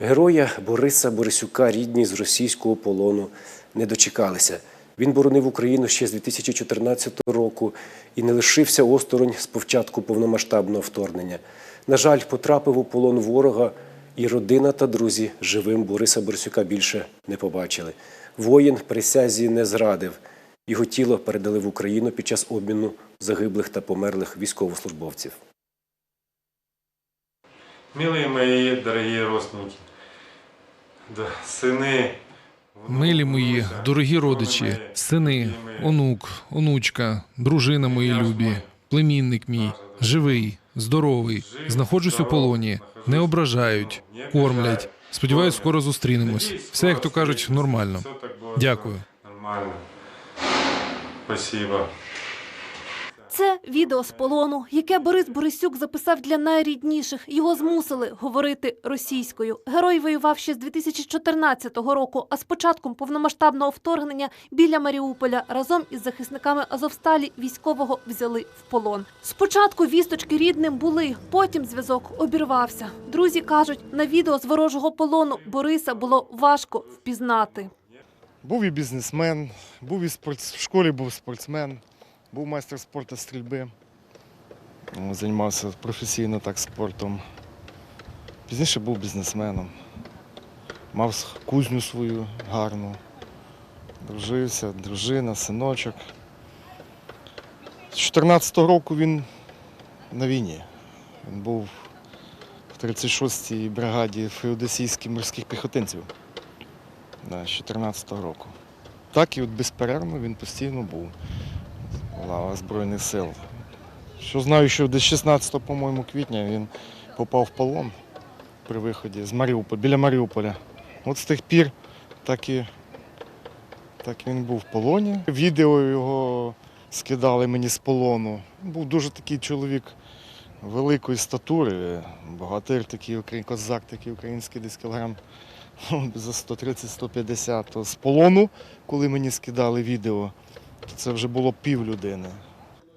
Героя Бориса Борисюка рідні з російського полону не дочекалися. Він боронив Україну ще з 2014 року і не лишився осторонь з початку повномасштабного вторгнення. На жаль, потрапив у полон ворога, і родина та друзі живим Бориса Борисюка більше не побачили. Воїн присязі не зрадив. Його тіло передали в Україну під час обміну загиблих та померлих військовослужбовців. Милые мои дорогие родственники, да, сини, Милі мої, дорогі родичі, сини, онук, онучка, дружина мої любі, племінник мій, живий, здоровий, знаходжусь у полоні, не ображають, кормлять. Сподіваюсь, скоро зустрінемось. Все, як то кажуть, нормально. Дякую. Нормально. Спасибо. Це відео з полону, яке Борис Борисюк записав для найрідніших. Його змусили говорити російською. Герой воював ще з 2014 року, а з початком повномасштабного вторгнення біля Маріуполя разом із захисниками Азовсталі військового взяли в полон. Спочатку вісточки рідним були, потім зв'язок обірвався. Друзі кажуть, на відео з ворожого полону Бориса було важко впізнати. Був і бізнесмен, був і спорт... в школі був спортсмен, був майстер спорту стрільби. Займався професійно так спортом. Пізніше був бізнесменом. Мав кузню свою гарну. Дружився, дружина, синочок. З 14-го року він на війні. Він був в 36-й бригаді феодосійських морських піхотинців з 14-го року. Так і от безперервно він постійно був в лавах Збройних сил. Що знаю, що десь 16 по-моєму, квітня він попав в полон при виході з Маріуполя, біля Маріуполя. От з тих пір так і так він був в полоні. Відео його скидали мені з полону. Був дуже такий чоловік великої статури, богатир такий, козак такий український, десь кілограм Ну, за 130-150. З полону, коли мені скидали відео, це вже було пів людини.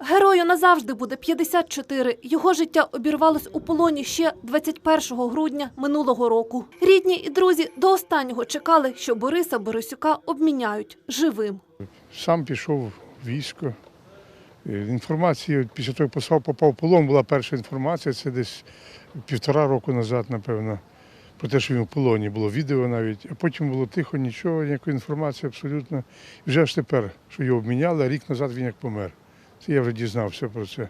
Герою назавжди буде 54. Його життя обірвалось у полоні ще 21 грудня минулого року. Рідні і друзі до останнього чекали, що Бориса Борисюка обміняють живим. Сам пішов в військо. Е, Інформація після того, як послав, попав в полон, була перша інформація, це десь півтора року назад, напевно, про те, що він в полоні. Було відео навіть, а потім було тихо, нічого, ніякої інформації абсолютно. Вже ж тепер, що його обміняли, а рік назад він як помер. Це я вже дізнався про це.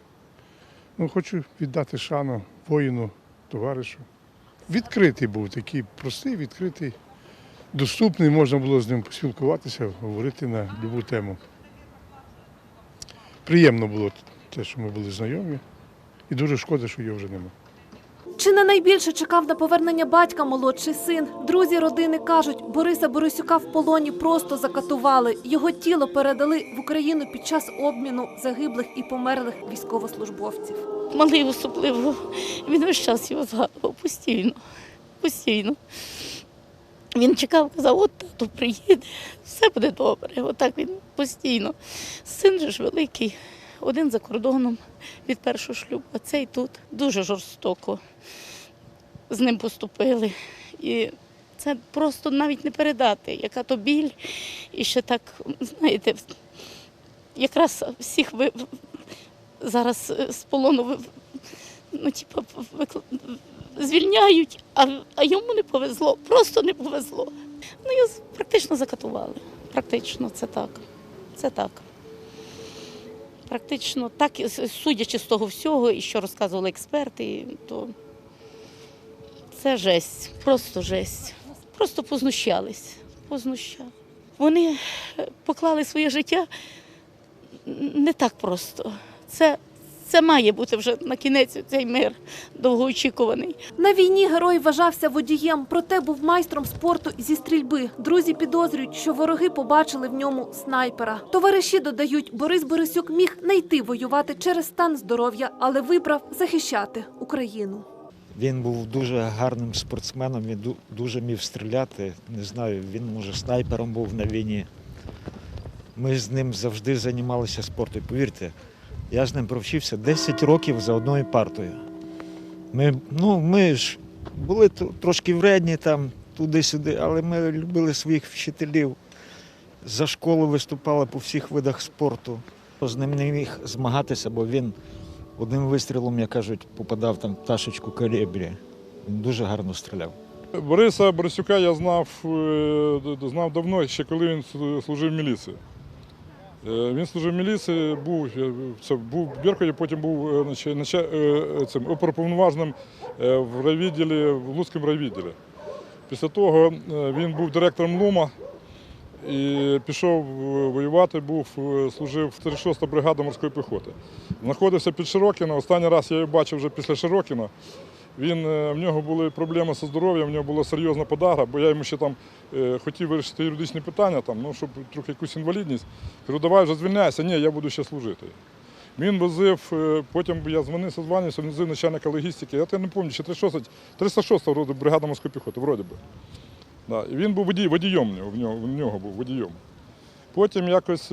Ну, хочу віддати шану воїну, товаришу. Відкритий був такий простий, відкритий, доступний, можна було з ним поспілкуватися, говорити на будь-яку тему. Приємно було те, що ми були знайомі, і дуже шкода, що його вже немає. Чи не найбільше чекав на повернення батька молодший син? Друзі родини кажуть, Бориса Борисюка в полоні просто закатували. Його тіло передали в Україну під час обміну загиблих і померлих військовослужбовців. Малий особливо. Він весь час його згадував постійно. Постійно. Він чекав, казав, от тато приїде, все буде добре. Отак він постійно. Син же ж великий, один за кордоном від першого шлюбу, а цей тут дуже жорстоко з ним поступили. І це просто навіть не передати, яка то біль. І ще так, знаєте, якраз всіх ви зараз е, з полону ну, типу, звільняють, а, а йому не повезло, просто не повезло. Ну, його практично закатували. Практично, це так. Це так. Практично так, судячи з того всього, і що розказували експерти, то це жесть, просто жесть. Просто познущались. Познущали. Вони поклали своє життя не так просто. Це, це має бути вже на кінець цей мир довгоочікуваний. На війні герой вважався водієм, проте був майстром спорту зі стрільби. Друзі підозрюють, що вороги побачили в ньому снайпера. Товариші додають, Борис Борисюк міг не йти воювати через стан здоров'я, але вибрав захищати Україну. Він був дуже гарним спортсменом, він дуже міг стріляти. Не знаю, він може снайпером був на війні. Ми з ним завжди займалися спортом. Повірте, я з ним провчився 10 років за одною партою. Ми, ну, ми ж були трошки вредні там, туди-сюди, але ми любили своїх вчителів. За школу виступали по всіх видах спорту. З ним не міг змагатися, бо він одним вистрілом, як кажуть, попадав там в пташечку калібрі. Він дуже гарно стріляв. Бориса Борисюка я знав, е, знав давно, ще коли він служив в міліції. Е, Він служив в міліції, був, це, був в Беркуті, потім був е, е, цим оперуповноваженим е, в райвідділі, в Луцькому райвідділі. Після того він був директором ЛУМа і пішов воювати, був, служив в 36-та бригада морської піхоти. Знаходився під Широкіно. Останній раз я його бачив вже після Широкіна. Він, е, в нього були проблеми зі здоров'ям, в нього була серйозна подагра, бо я йому ще там е, хотів вирішити юридичні питання, там, ну, щоб трохи якусь інвалідність. Кажу, давай вже звільняйся, ні, я буду ще служити. Він возив, е, потім я дзвонився, званився, він возив начальника логістики. Я не пам'ятаю, чи 306, 306 вроде, бригада морської піхоти, вроді би. Да. І він був водій, водієм, в нього, в нього, був водієм. Потім якось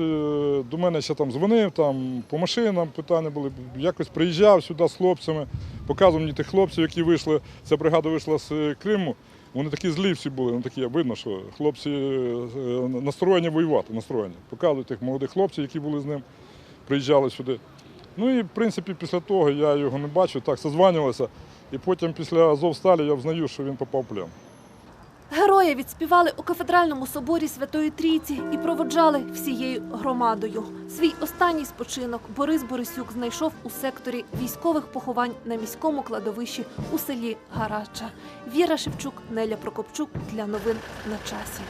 до мене ще там дзвонив, там по машинам питання були. Якось приїжджав сюди з хлопцями, показував мені тих хлопців, які вийшли. Ця бригада вийшла з е, Криму. Вони такі злі всі були, ну такі видно, що хлопці е, е, настроєні воювати, настроєні. Показують тих молодих хлопців, які були з ним, приїжджали сюди. Ну і в принципі після того я його не бачив, так созванювалися. І потім після Азовсталі я взнаю, що він попав в плен. Героя відспівали у кафедральному соборі Святої Трійці і проводжали всією громадою. Свій останній спочинок Борис Борисюк знайшов у секторі військових поховань на міському кладовищі у селі Гарача. Віра Шевчук, Неля Прокопчук для новин на часі.